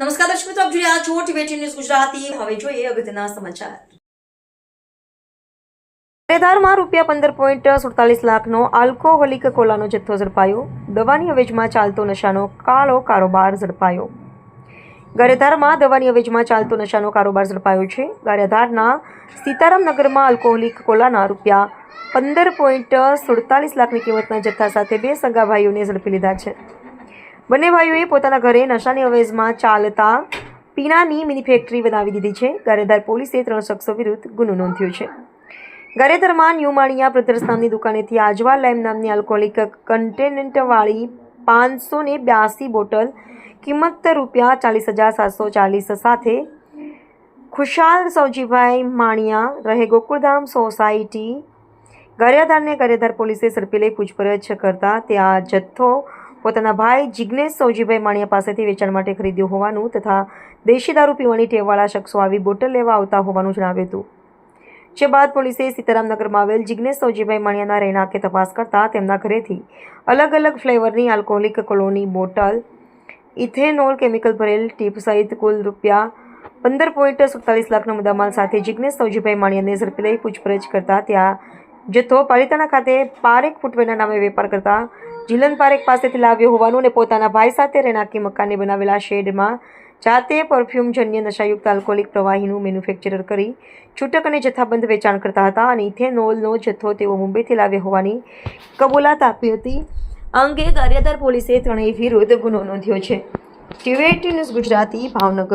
નમસ્કાર દર્શક મિત્રો, આપ જોઈ છો ટીવી ન્યૂઝ ગુજરાતી. હવે જોઈએ અગત્યના સમાચાર. પેદારમાં રૂપિયા પંદર પોઈન્ટ સુડતાલીસ લાખનો આલ્કોહોલિક કોલાનો જથ્થો ઝડપાયો. દવાની અવેજમાં ચાલતો નશાનો કાળો કારોબાર ઝડપાયો. ગારેધારમાં દવાની અવેજમાં ચાલતો નશાનો કારોબાર ઝડપાયો છે. ગારેધારના સીતારામ નગરમાં આલ્કોહોલિક કોલાના રૂપિયા પંદર પોઈન્ટ સુડતાલીસ લાખની કિંમતના જથ્થા સાથે બે સગાભાઈઓને ઝડપી લીધા છે. બંને ભાઈઓએ પોતાના ઘરે નશાની અવેજમાં ચાલતા પીણાની મિની ફેક્ટરી બનાવી દીધી છે. ગારેધાર પોલીસે ત્રણ શખ્સો વિરુદ્ધ ગુનો નોંધ્યો છે. ગારેધરમાં ન્યૂ માળિયા બ્રધર્સ નામની દુકાનેથી આજવા લાઈમ નામની આલ્કોહોલિક કન્ટેનન્ટવાળી પાંચસો ને બ્યાસી બોટલ કિંમત રૂપિયા ચાલીસ હજાર સાતસો ચાલીસ સાથે ખુશાલ સૌજીભાઈ માણિયા રહે ગોકુળધામ સોસાયટી. ગારિયાધારને ગારિયાધાર પોલીસે ઝડપી લઈ પૂછપરછ કરતા તે આ જથ્થો પોતાના ભાઈ જિજ્ઞેશ સૌજીભાઈ માણિયા પાસેથી વેચાણ માટે ખરીદ્યું હોવાનું તથા દેશી દારૂ પીવાની ટેવવાળા શખ્સો આવી બોટલ લેવા આવતા હોવાનું જણાવ્યું હતું. જે બાદ પોલીસે સીતારામનગરમાં આવેલ જિજ્ઞેશ સૌજીભાઈ માણિયાના રહેણાંકે તપાસ કરતા તેમના ઘરેથી અલગ અલગ ફ્લેવરની alcoholic cologne bottle, ethanol chemical ભરેલ ટીપ સહિત કુલ રૂપિયા પંદર પોઈન્ટ સુડતાલીસ લાખનો મુદ્દામાલ સાથે જિજ્ઞેશ સૌજીભાઈ માણિયાને ઝડપી લઈ પૂછપરછ કરતા ત્યાં જથ્થો પાલિતાણા ખાતે પારેખ ફૂટવેરના નામે વેપાર કરતા જીલન પારેખ પાસેથી લાવ્યો હોવાનું અને પોતાના ભાઈ સાથે રહેણાંકી મકાને બનાવેલા શેડમાં જાતે પરફ્યુમજન્ય નશાયુક્ત આલ્કોહોલિક પ્રવાહીનું મેન્યુફેક્ચર કરી છૂટક અને જથ્થાબંધ વેચાણ કરતા હતા અને ઇથેનોલનો જથ્થો તેઓ મુંબઈથી લાવ્યા હોવાની કબૂલાત આપી હતી. અંગે ગારિયાધાર પોલીસે ત્રણેય વિરુદ્ધ ગુનો નોંધ્યો છે. TV news Gujarati Bhavnagar.